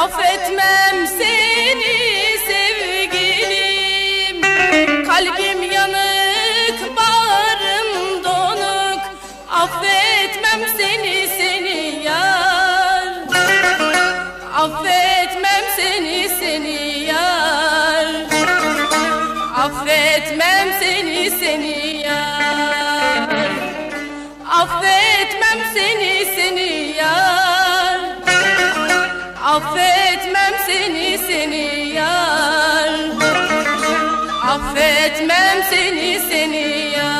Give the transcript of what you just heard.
Affetmem seni sevgilim. Kalbim yanık, bağrım donuk. Affetmem seni, seni yar. Affetmem seni, seni yar. Affetmem seni, seni yar. Affet Affetmem seni seni yar. Affetmem seni seni yar